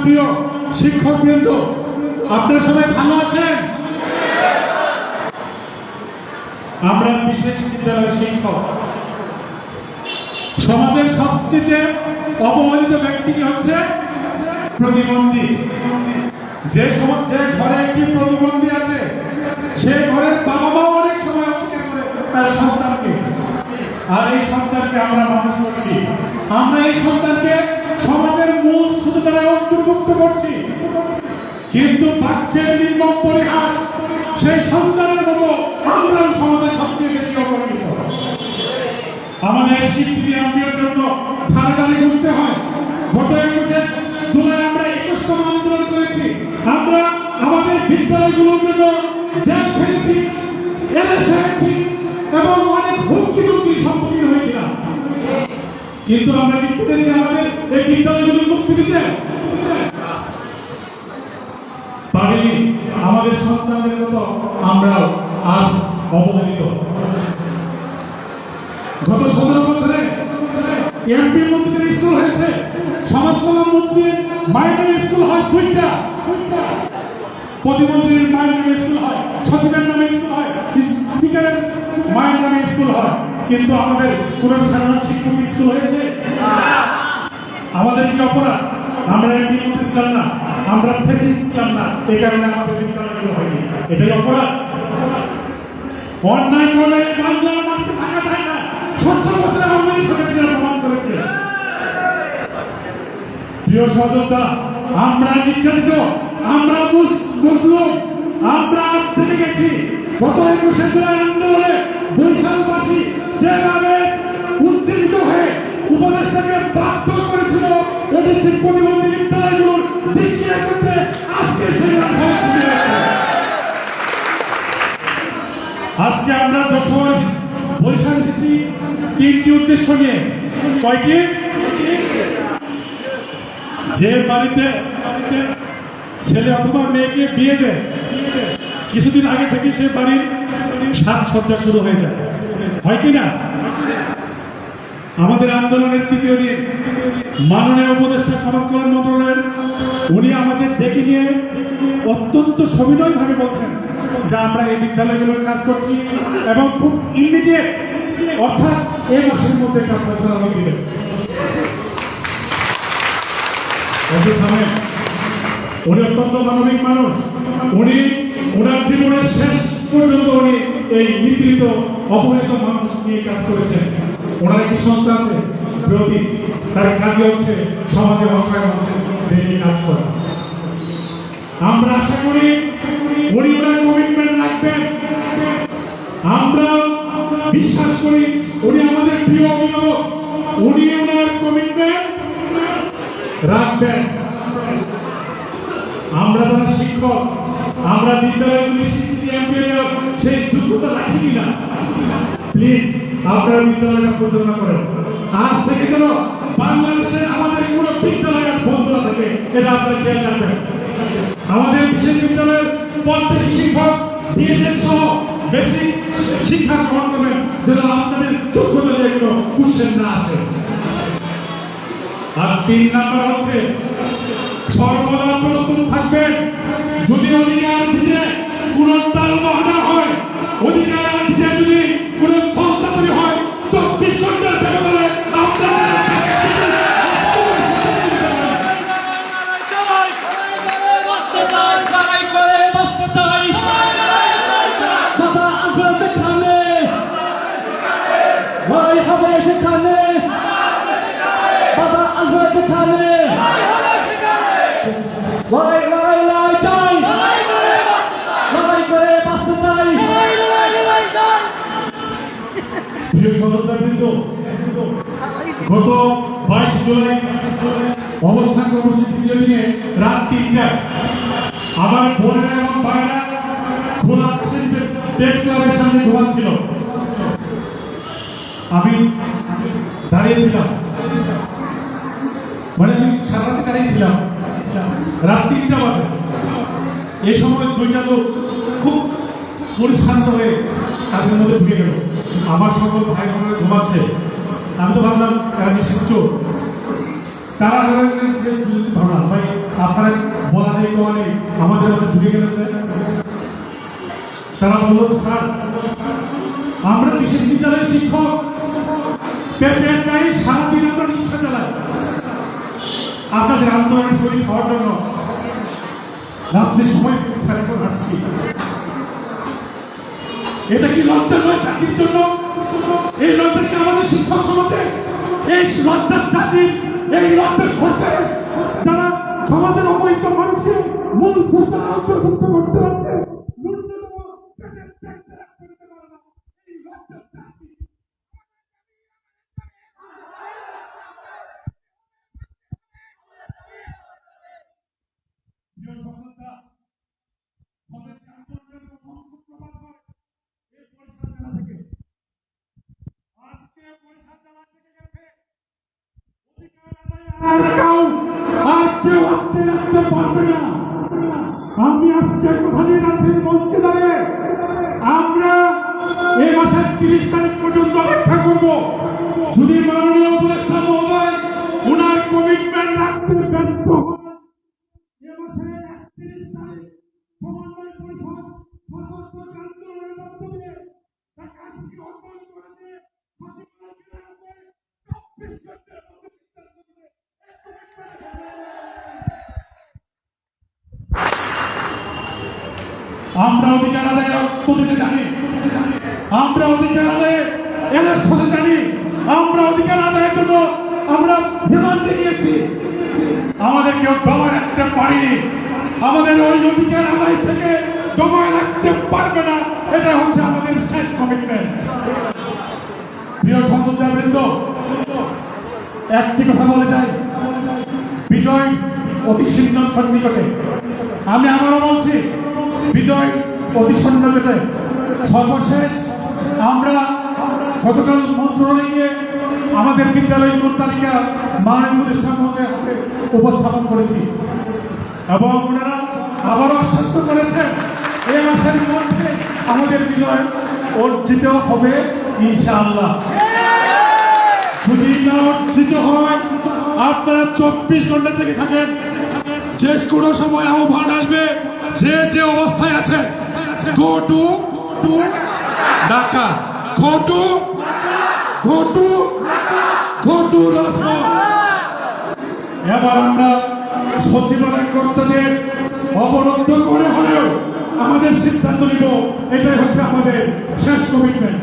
প্রাণপ্রিয় শিক্ষক বৃন্দ, আপনারা সবাই ভালো আছেন? আমরা বিশেষ বিদ্যালয়ের শিক্ষক। সমাজের সবচেয়ে অবহেলিত ব্যক্তিটি হচ্ছে প্রতিবন্ধী। যে যে ঘরে একটি প্রতিবন্ধী আছে, সে ঘরের বাবা মাও অনেক সময় অস্বীকার করে তার সন্তানকে। আর এই সন্তানকে আমরা মানুষ করছি। আমরা এই সন্তানকে সমাজের মূল দ্বারা অন্তর্ভুক্ত করছি। কিন্তু বাক্যের নির্মম পরিহাস সেই সন্তানের মতো আমরাও সমাজের সবচেয়ে বেশি অবহেলিত আমাদের স্বীকৃতি আনবির জন্য ধারে ধারে ঘুরতে হয়। গত একুশে জুলাই আমরা একুশতম আন্দোলন করেছি। আমরা আমাদের বিদ্যালয়গুলোর জন্য জেল খেলেছি কিন্তু আমরা কি পেরেছি আমাদের? এই বিদ্যালয়গুলো মুক্তি দিতে পারিনি আমাদের সন্তানদের মতো আমরাও আজ অবহেলিত গত সতেরো বছরে এমপি মন্ত্রীর স্কুল হয়েছে। সমাজ কল্যাণ মন্ত্রীর স্কুল হয় দুইটা প্রতিমন্ত্রীর স্কুল হয়, সচিবের নামে স্কুল হয়, স্পিকারের মায়ের স্কুল হয়। কিন্তু আমাদের কোন সাধারণ শিক্ষক স্কুল হয়েছে? আমাদের কি অপরাধ? আমরা এমপি মন্ত্রী না, আমরা ছিলাম না, এই কারণে আমাদের বিদ্যালয়গুলো হয়নি। এটাই অপরাধ। অন্যায় করলে বাংলার মাটিতে থাকা যায় না। সত্তর প্রমাণ করেছে। প্রিয় আমরা নির্যাতিত, আমরা মুসলিম, আমরা আজ থেকে গেছি। গত একুশে জুলাই আন্দোলনে বৈশাখবাসী যেভাবে উজ্জীবিত হয়ে উপদেষ্টাকে বাধ্য করেছিল প্রতিবন্ধী বিদ্যালয়গুলোর করতে আজকে আজকে আমরা যশোর বরিশাল এসেছি। তিনটি উদ্দেশ্য নিয়ে। কয়টি? যে বাড়িতে ছেলে অথবা মেয়েকে বিয়ে দেয়, কিছুদিন আগে থেকে সে বাড়ির সাজসজ্জা শুরু হয়ে যায়। হয় কি না আমাদের আন্দোলনের তৃতীয় দিন, মাননীয় উপদেষ্টা সমাজ কল্যাণ মন্ত্রণালয়ের, উনি আমাদের ডেকে নিয়ে অত্যন্ত সবিনয় ভাবে বলছেন যে আমরা এই বিদ্যালয়গুলোর কাজ করছি এবং খুব ইমিডিয়েট অর্থাৎ এ মাসের মধ্যে একটা ফসল আমাকে দিবেন উনি অত্যন্ত মানবিক মানুষ। উনি ওনার জীবনের শেষ পর্যন্ত উনি এই নিপীড়িত অপহৃত মানুষ নিয়ে কাজ করেছেন। ওনার একটি সংস্থা আছে? বিরোধী। তার কাজে হচ্ছে সমাজে অসহায় মানুষের নিয়ে কাজ করা। আমরা আশা করি উনি ওনার কমিটমেন্ট রাখবেন। আমরা বিশ্বাস করি উনি আমাদের প্রিয় অভিভাবক। উনি ওনার কমিটমেন্ট রাখবেন। আমরা যারা শিক্ষক, আমরা বিদ্যালয়গুলি এমপিএল সেই যোগ্যতা রাখিনি না প্লিজ আপনারা বিদ্যালয়টা পরিচালনা করেন। আজ থেকে যেন বাংলাদেশের আমাদের কোনো বিদ্যালয়ের বন্ধ থাকে, এটা আপনারা খেয়াল রাখবেন। আমাদের বিশেষ প্রত্যেক শিক্ষক বিএসএন সহ বেসিক শিক্ষা গ্রহণ করবেন, যেন আপনাদের যোগ্যতা নিয়ে কোনো কোশ্চেন না আসে। আর তিন নাম্বার হচ্ছে, সর্বদা প্রস্তুত থাকবেন। যদি অধিকার সেখানে লড়াই গত বাইশ জুলাই অবস্থান কর্মসূচি নিয়ে রাত তিনটায় আমার বোনেরা এবং ভাইরা খোলা প্রেস ক্লাবের সামনে ঘুমাচ্ছিল। আমি দাঁড়িয়েছিলাম। এই সময় দুইটা লোক খুব পরিশ্রান্ত হয়ে তাদের মধ্যে ঢুকে গেল। আমার সকল ভাই বোনেরা ঘুমাচ্ছে। আমি তো ভাবলাম, তারা নিশ্চিত চোর তারা ধারণা ভাই, আপনার মানে আমাদের মাঝে ঢুকে স্যার তারা বলল, স্যার, আমরা বিশ্ববিদ্যালয়ের শিক্ষক। পেটের গায়ে সারাদিন আমরা রিক্সা চালাই। আপনাদের আন্দোলনের শরীর হওয়ার জন্য স্যার এখন এটা কি লজ্জা নয় জাতির জন্য? এই লজ্জা কি আমাদের শিক্ষক সমাজে? এই লজ্জার চাকরি এই লজ্জার সরকার যারা সমাজের অবৈধ মানুষকে মূল ভূতারা অন্তর্ভুক্ত করতে পারছে ন্যূনতম পেটের ট্যাক্সে রাখতে পারে না। এই লজ্জার জাতি প্রিয় সন্তানরা, আমাদের আন্দোলনের সূত্রপাত হয় এই বরিশাল জেলা থেকে। আজকে বরিশাল জেলা থেকে গেছে, অধিকার আদায়ে আর কেউ আর কেউ আটকে রাখতে পারবে না। আমি আজকে কথা দিয়ে রাখছি মঞ্চে দাঁড়িয়ে আমরা এই মাসের তিরিশ তারিখ পর্যন্ত অপেক্ষা করব যদি মাননীয় আমরা অধিকার আদায় দিতে জানি আমরা অধিকার আদায়ে এলাস হতে জানি আমরা অধিকার আদায়ের জন্য আমরা বিমান দিয়েছি আমাদের কেউ দমায় রাখতে পারেনি। আমাদের ওই অধিকার আদায় থেকে দমায় রাখতে পারবে না। এটা হচ্ছে আমাদের শেষ কমিটমেন্ট প্রিয় সন্তানবৃন্দ একটি কথা বলে যাই। বিজয় অতি সন্নিকটে। আমি আবারও বলছি বিজয় অতি সন্নিকটে সর্বশেষ আমরা গতকাল মন্ত্রণালয়ে আমাদের বিদ্যালয় নূর তালিকা মাননীয় উপদেষ্টা মহোদয়ের হাতে উপস্থাপন করেছি। এবং ওনারা আবারও আশ্বস্ত করেছেন, এই মাসের মধ্যে আমাদের বিজয় অর্জিত হবে ইনশাআল্লাহ। যদি না অর্জিত হয়, আপনারা চব্বিশ ঘণ্টা থেকে থাকেন। যে কোনো সময় আহ্বান আসবে। যে যে অবস্থায় আছে go to to Dhaka go to go to go to এবার আমরা সচিবালয় কর্তাদের অবরুদ্ধ করে হলেও আমাদের সিদ্ধান্ত নিব। এটাই হচ্ছে আমাদের শেষ কমিটমেন্ট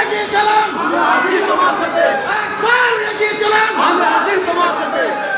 এগিয়ে বক্তব্য কিন্তু শেষ হয়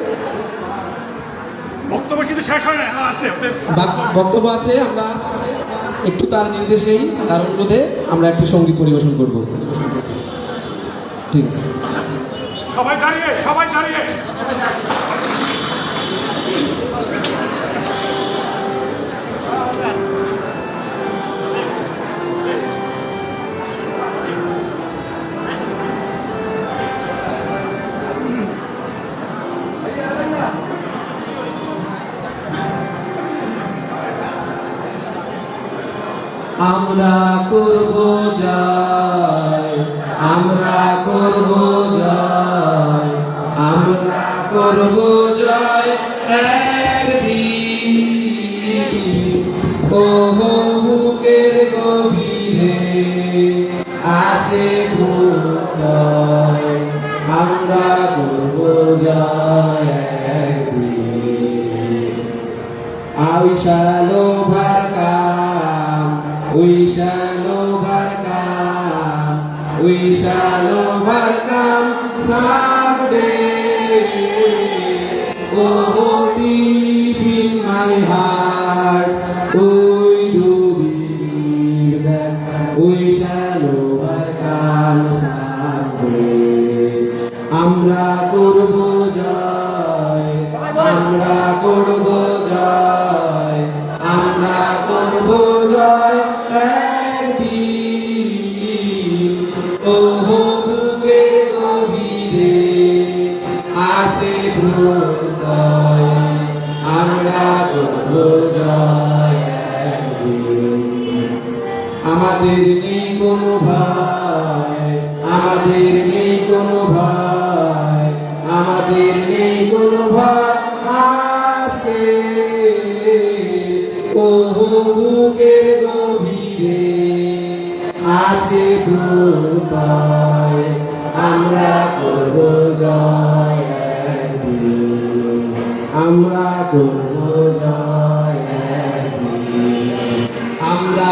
বক্তব্য আছে, আমরা একটু তার নির্দেশেই, তার অনুরোধে আমরা একটি সংগীত পরিবেশন করব। ঠিক আছে। I shall overcome. We shall overcome. We shall overcome someday. Oh, deep in my heart, we do believe that we shall overcome someday. আমরা করব আমাদের নেই কোনো ভয় আমাদের নেই কোনো ভয় আমাদের গভীরে আছে দ্রুতই আমরা করব জয়। আমরা করব জয়। আমরা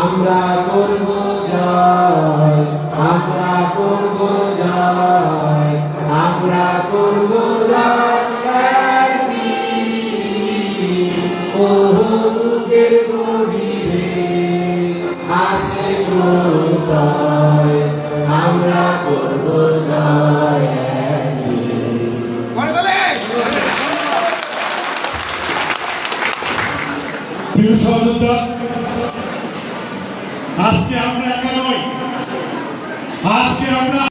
আমরা করব জয় আমরা করব জয় আমরা করব আমরা করব জয়। প্রিয় সহযোদ্ধা আজকে আমরা একা নই। আজকে আমরা